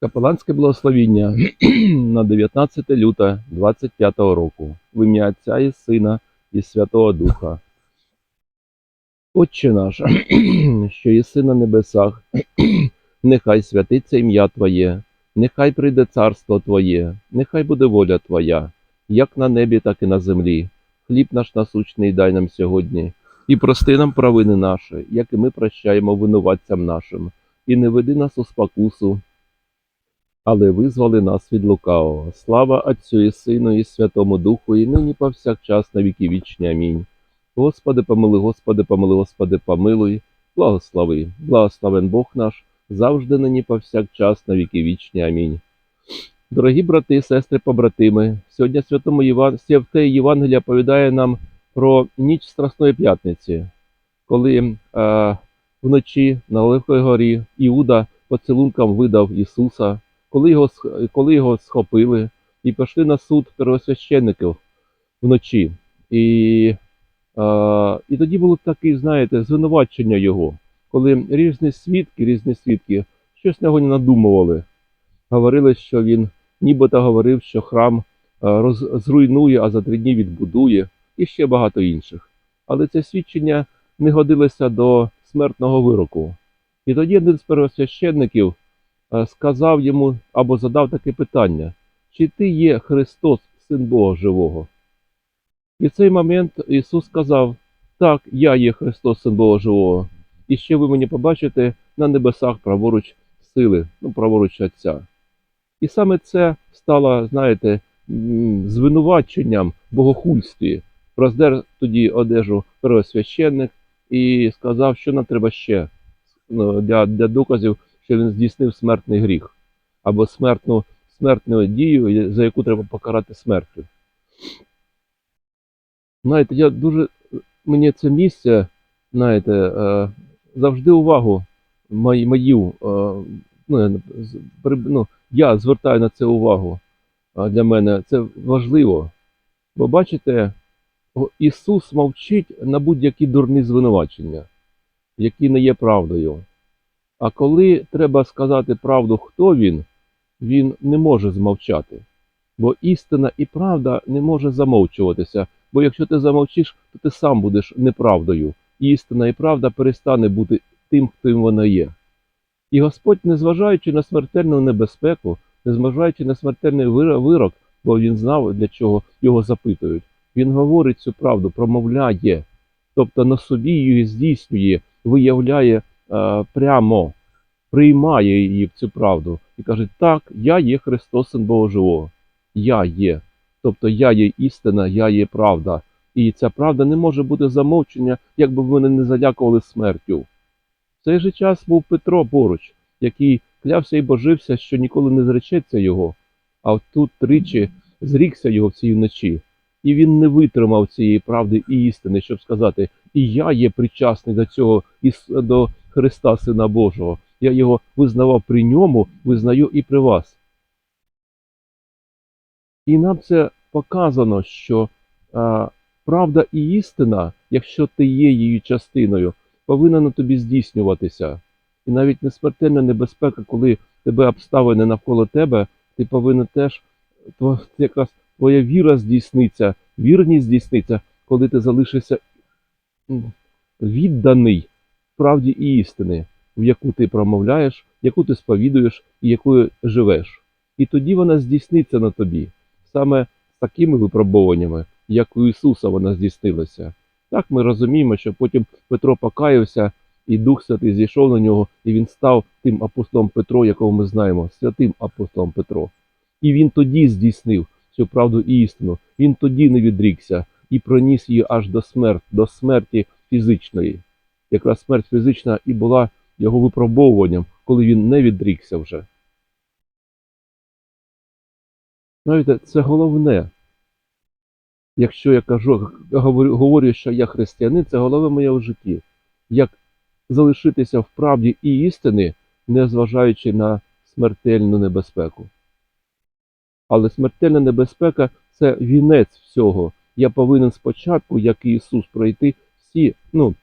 Капеланське благословіння на 19 люта 25 року в ім'я Отця і Сина і Святого Духа. Отче наш, що єси на небесах, нехай святиться ім'я Твоє, нехай прийде царство Твоє, нехай буде воля Твоя, як на небі, так і на землі. Хліб наш насущний дай нам сьогодні, і прости нам провини наші, як і ми прощаємо винуватцям нашим, і не веди нас у спокусу, але визвали нас від лукавого. Слава Отцю і Сину, і Святому Духу, і нині повсякчас на віки вічні. Амінь. Господи, помилуй, Господи, помилуй, Господи, помилуй, благослови, благословен Бог наш, завжди нині повсякчас на віки вічні. Амінь. Дорогі брати, сестри, побратими, сьогодні святому Єван... Святе Євангелія повідає нам про ніч Страсної п'ятниці, коли е, вночі на Оливковій горі Іуда поцілункам видав Ісуса, коли його, коли його схопили і пішли на суд первосвященників вночі. І, е, і тоді було таке, знаєте, звинувачення його, коли різні свідки, різні свідки щось на нього надумували. Говорили, що він нібито говорив, що храм роз, зруйнує, а за три дні відбудує, і ще багато інших. Але це свідчення не годилося до смертного вироку. І тоді один з первосвященників сказав йому або задав таке питання: чи ти є Христос, Син Бога Живого? І в цей момент Ісус сказав: Так, я є Христос, Син Бога Живого. І ще ви мені побачите на небесах праворуч сили, ну, праворуч Отця. І саме це стало, знаєте, звинуваченням богохульстві. Роздер тоді одежу первосвященник і сказав, що нам треба ще ну, для, для доказів, що він здійснив смертний гріх або смертну, смертну дію, за яку треба покарати смертю. Знаєте, я дуже мені це місце, знаєте, е, завжди увагу мою, е, ну, ну, я звертаю на це увагу. Для мене це важливо. Бо бачите, Ісус мовчить на будь-які дурні звинувачення, які не є правдою. А коли треба сказати правду, хто він, він не може змовчати. Бо істина і правда не може замовчуватися. Бо якщо ти замовчиш, то ти сам будеш неправдою. Істина і правда перестане бути тим, хто вона є. І Господь, незважаючи на смертельну небезпеку, незважаючи на смертельний вирок, бо він знав, для чого його запитують, він говорить цю правду, промовляє, тобто на собі її здійснює, виявляє прямо, приймає її в цю правду і каже: Так, я є Христос, Син Бога Живого. Я є. Тобто я є істина, я є правда. І ця правда не може бути замовчення, якби мене не залякували смертю. В цей же час був Петро поруч, який клявся і божився, що ніколи не зречеться його, а тут тричі зрікся його в цій вночі. І він не витримав цієї правди і істини, щоб сказати, і я є причасний до цього, і до Христа, Сина Божого. Я його визнавав при ньому, визнаю і при вас. І нам це показано, що а, правда і істина, якщо ти є її частиною, повинна на тобі здійснюватися. І навіть не смертельна небезпека, коли тебе обставини навколо тебе, ти повинен теж якраз твоя віра здійсниться, вірність здійсниться, коли ти залишишся відданий правді і істини, в яку ти промовляєш, яку ти сповідуєш і якою живеш. І тоді вона здійсниться на тобі. Саме з такими випробуваннями, як у Ісуса вона здійснилася. Так ми розуміємо, що потім Петро покаявся, і Дух Святий зійшов на нього, і він став тим апостолом Петро, якого ми знаємо, святим апостолом Петро. І він тоді здійснив цю правду і істину. Він тоді не відрікся і проніс її аж до смерті, до смерті фізичної. Якраз смерть фізична і була його випробовуванням, коли він не відрікся вже. Знаєте, це головне. Якщо я кажу, говорю, говорю, що я християнин, це головне моє в житті. Як залишитися в правді і істини, незважаючи на смертельну небезпеку. Але смертельна небезпека це вінець всього. Я повинен спочатку, як і Ісус, пройти всі, ну,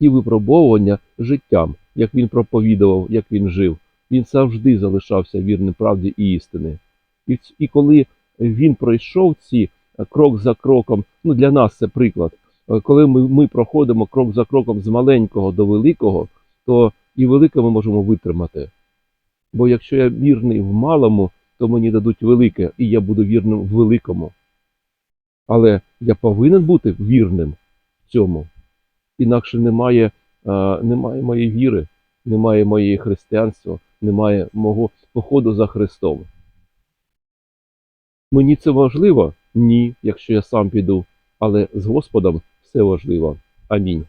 ті випробовування життям, як він проповідував, як він жив. Він завжди залишався вірним правді і істини. І, і коли він пройшов ці е, крок за кроком, ну для нас це приклад. Е, Коли ми, ми проходимо крок за кроком з маленького до великого, то і велике ми можемо витримати. Бо якщо я вірний в малому, то мені дадуть велике, і я буду вірним в великому. Але я повинен бути вірним в цьому. Інакше немає, немає моєї віри, немає моєї християнства, немає мого походу за Христом. Мені це важливо? Ні, якщо я сам піду, але з Господом все важливо. Амінь.